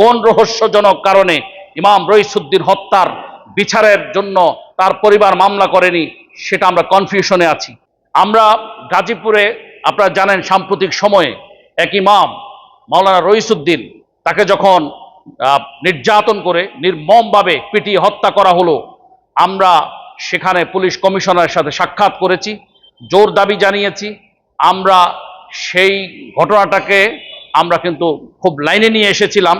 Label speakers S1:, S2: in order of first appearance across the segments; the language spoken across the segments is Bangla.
S1: কোন রহস্যজনক কারণে ইমাম রইসুদ্দিন হত্যার বিচারের জন্য তার পরিবার মামলা করেনি, সেটা আমরা কনফিউশনে আছি। আমরা গাজীপুরে, আপনারা জানেন সাম্প্রতিক সময়ে এক ইমাম, মাওলানা রইসুদ্দিন, তাকে যখন নির্যাতন করে নির্মমভাবে পিটিয়ে হত্যা করা হলো, আমরা সেখানে পুলিশ কমিশনারের সাথে সাক্ষাৎ করেছি, জোর দাবি জানিয়েছি, আমরা সেই ঘটনাটাকে আমরা কিন্তু খুব লাইনে নিয়ে এসেছিলাম।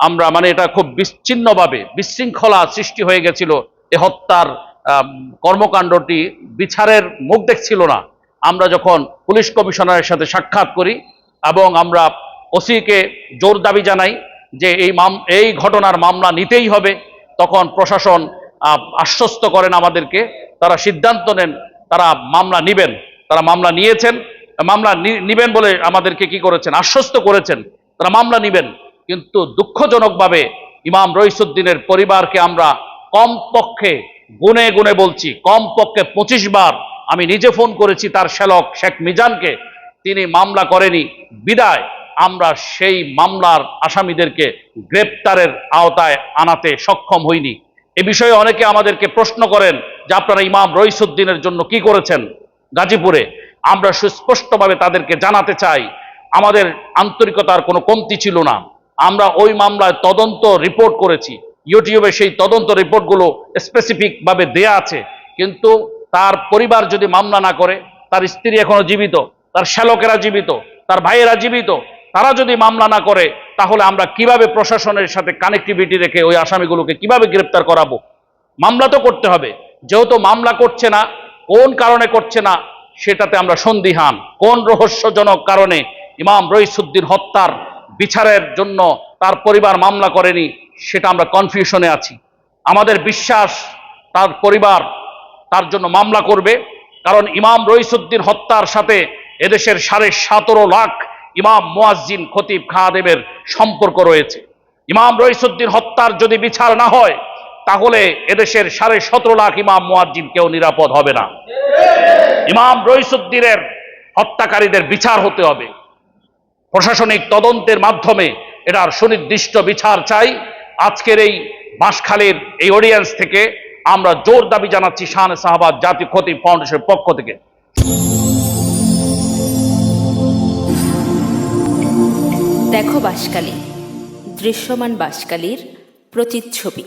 S1: আমরা মানে এটা খুব বিচ্ছিন্নভাবে বিশৃঙ্খলা সৃষ্টি হয়ে গেছিল। এ হত্যার কর্মকাণ্ডটি বিচারের মুখ দেখছিল না। আমরা যখন পুলিশ কমিশনারের সাথে সাক্ষাৎ করি এবং আমরা ওসিকে জোর দাবি জানাই যে এই মাম, এই ঘটনার মামলা নিতেই হবে, তখন প্রশাসন আশ্বস্ত করেন আমাদেরকে। তারা সিদ্ধান্ত নেন, তারা মামলা নিবেন। তারা মামলা নিয়েছেন। মামলা নিবেন বলে আমাদেরকে কি করেছেন? আশ্বস্ত করেছেন। তারা মামলা নিবেন। কিন্তু দুঃখজনকভাবে ইমাম রইসুদ্দিনের পরিবারকে আমরা কমপক্ষে গুনে গুনে বলছি, কমপক্ষে পঁচিশ বার আমি নিজে ফোন করেছি তার শ্যালক শেখ মিজানকে, তিনি মামলা করেনি। বিদায়, আমরা সেই মামলার আসামিদেরকে গ্রেপ্তারের আওতায় আনাতে সক্ষম হইনি। এ বিষয়ে অনেকে আমাদেরকে প্রশ্ন করেন যে আপনারা ইমাম রইসুদ্দিনের জন্য কি করেছেন গাজীপুরে? আমরা সুস্পষ্টভাবে তাদেরকে জানাতে চাই, আমাদের আন্তরিকতার কোনো কমতি ছিল না। আমরা ওই মামলায় তদন্ত রিপোর্ট করেছি। ইউটিউবে সেই তদন্ত রিপোর্টগুলো স্পেসিফিকভাবে দেয়া আছে। কিন্তু তার পরিবার যদি মামলা না করে, তার স্ত্রী এখনও জীবিত, তার শ্যালকেরা জীবিত, তার ভাইয়েরা জীবিত, তারা যদি মামলা না করে, তাহলে আমরা কীভাবে প্রশাসনের সাথে কানেক্টিভিটি রেখে ওই আসামিগুলোকে কীভাবে গ্রেপ্তার করাবো? মামলা তো করতে হবে। যেহেতু মামলা করছে না, কোন কারণে করছে না, সেটাতে আমরা সন্দিহান। কোন রহস্যজনক কারণে ইমাম রইসুদ্দিন হত্যার বিচারের জন্য তার পরিবার মামলা করেনি, সেটা আমরা কনফিউশনে আছি। আমাদের বিশ্বাস তার পরিবার তার জন্য মামলা করবে, কারণ ইমাম রইসুদ্দিন হত্যার সাথে এদেশের সাড়ে সতেরো লাখ ইমাম মুয়াজ্জিন খতিব খাদেবের সম্পর্ক রয়েছে। ইমাম রইসুদ্দিন হত্যার যদি বিচার না হয়, তাহলে এদেশের সাড়ে সতেরো লাখ ইমাম মুয়াজ্জিন কেউ নিরাপদ হবে না। ইমাম রইসুদ্দিনের হত্যাকারীদের বিচার হতে হবে। প্রশাসনিক তদন্তের মাধ্যমে এটার সুনির্দিষ্ট বিচার চাই। আজকের এই বাঁশখালীর এই অডিয়েন্স থেকে আমরা জোর দাবি জানাচ্ছি শাহান সাহাবাদ জাতীয় ক্ষতি ফাউন্ডেশনের পক্ষ থেকে।
S2: দেখো বাঁশকালী দৃশ্যমান বাঁশকালীর প্রতিচ্ছবি।